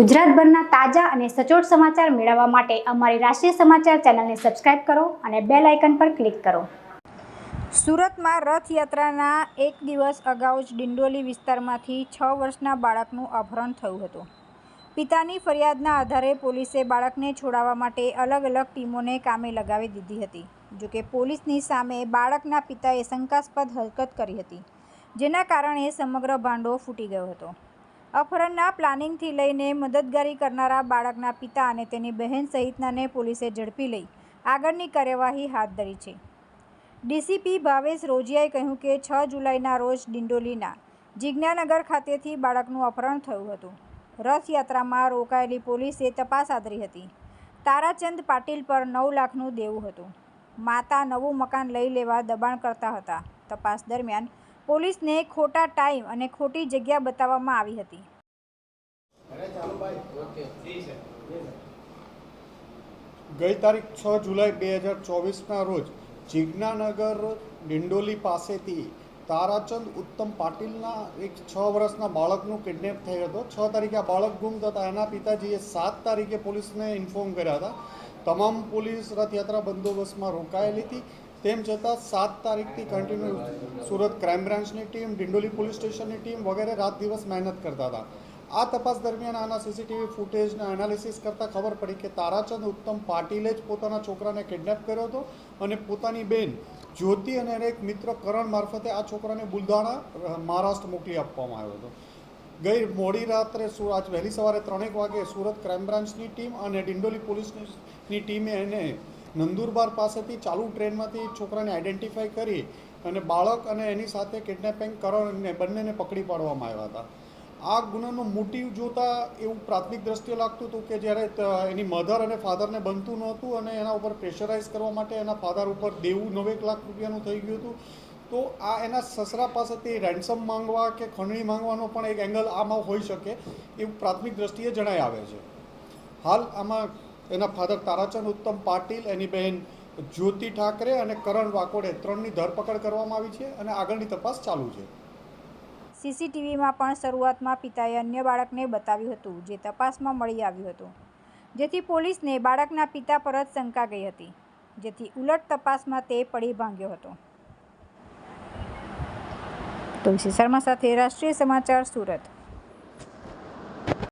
ગુજરાતભરના તાજા અને સચોટ સમાચાર મેળવવા માટે અમારી રાષ્ટ્રીય સમાચાર ચેનલને સબસ્ક્રાઇબ કરો અને બેલ આઇકન પર ક્લિક કરો. સુરતમાં રથયાત્રાના એક દિવસ અગાઉ જ ડિંડોલી વિસ્તારમાંથી છ વર્ષના બાળકનું અપહરણ થયું હતું. પિતાની ફરિયાદના આધારે પોલીસે બાળકને છોડાવવા માટે અલગ અલગ ટીમોને કામે લગાવી દીધી હતી જોકે પોલીસની સામે બાળકના પિતાએ શંકાસ્પદ હરકત કરી હતી, જેના કારણે સમગ્ર ભાંડો ફૂટી ગયો હતો. અપહરણના પ્લાનિંગથી લઈને મદદગારી કરનારા બાળકના પિતા અને તેની બહેન સહિતનાને પોલીસે ઝડપી લઈ આગળની કાર્યવાહી હાથ ધરી છે. ડીસીપી ભાવેશ રોજિયાએ કહ્યું કે છ જુલાઈના રોજ ડિંડોલીના જિજ્ઞાનગર ખાતેથી બાળકનું અપહરણ થયું હતું. રથયાત્રામાં રોકાયેલી પોલીસે તપાસ આદરી હતી. તારાચંદ પાટીલ પર નવ લાખનું દેવું હતું. માતા નવું મકાન લઈ લેવા દબાણ કરતા હતા. તપાસ દરમિયાન પોલીસને ખોટા ટાઈમ અને ખોટી જગ્યા બતાવવામાં આવી હતી. ગઈ તારીખ છ જુલાઈ બે હજાર ચોવીસના રોજ જિજ્ઞાનગર ડિંડોલી પાસેથી તારાચંદ ઉત્તમ પાટીલના એક છ વર્ષના બાળકનું કિડનેપ થયો હતો. છ તારીખે આ બાળક ગુમ થતા એના પિતાજીએ સાત તારીખે પોલીસને ઇન્ફોર્મ કર્યા હતા. તમામ પોલીસ રથયાત્રા બંદોબસ્તમાં રોકાયેલી હતી. તેમ છતાં સાત તારીખથી કન્ટિન્યુ સુરત ક્રાઇમ બ્રાન્ચની ટીમ ડિંડોલી પોલીસ સ્ટેશનની ટીમ વગેરે રાત દિવસ મહેનત કરતા હતા. આ તપાસ દરમિયાન આના સીસીટીવી ફૂટેજના એનાલિસિસ કરતાં ખબર પડી કે તારાચંદ ઉત્તમ પાટીલે જ પોતાના છોકરાને કિડનેપ કર્યો હતો અને પોતાની બેન જ્યોતિ અને એક મિત્ર કરણ મારફતે આ છોકરાને બુલધાણા મહારાષ્ટ્ર મોકલી આપવામાં આવ્યો હતો. ગઈ મોડી રાત્રે આજ વહેલી સવારે ત્રણેક વાગે સુરત ક્રાઇમ બ્રાન્ચની ટીમ અને ડિંડોલી પોલીસની ટીમે એને નંદુરબાર પાસેથી ચાલુ ટ્રેનમાંથી છોકરાને આઈડેન્ટિફાઈ કરી અને બાળક અને એની સાથે કિડનેપિંગ કરણને બંનેને પકડી પાડવામાં આવ્યા હતા. આ ગુનાનો મોટિવ જોતા એવું પ્રાથમિક દ્રષ્ટિએ લાગતું હતું કે જ્યારે એની મધર અને ફાધરને બનતું નહોતું અને એના ઉપર પ્રેશરાઇઝ કરવા માટે એના ફાધર ઉપર દેવું નવેક લાખ રૂપિયાનું થઈ ગયું હતું, તો આ એના સસરા પાસેથી રેન્સમ માંગવા કે ખંડણી માંગવાનો પણ એક એંગલ આમાં હોઈ શકે એવું પ્રાથમિક દ્રષ્ટિએ જણાઈ આવે છે. હાલ આમાં એના ફાધર તારાચંદ ઉત્તમ પાટીલ, એની બહેન જ્યોતિ ઠાકરે અને કરણ વાકોડે ત્રણની ધરપકડ કરવામાં આવી છે અને આગળની તપાસ ચાલુ છે. સીસીટીવીમાં પણ શરૂઆતમાં પિતાએ અન્ય બાળકને બતાવ્યું હતું, જે તપાસમાં મળી આવ્યું હતું. જેથી પોલીસને બાળકના પિતા પર જ શંકા ગઈ હતી, જેથી ઉલટ તપાસમાં તે પડી ભાંગ્યો હતો. તુલસી શર્મા સાથે રાષ્ટ્રીય સમાચાર સુરત.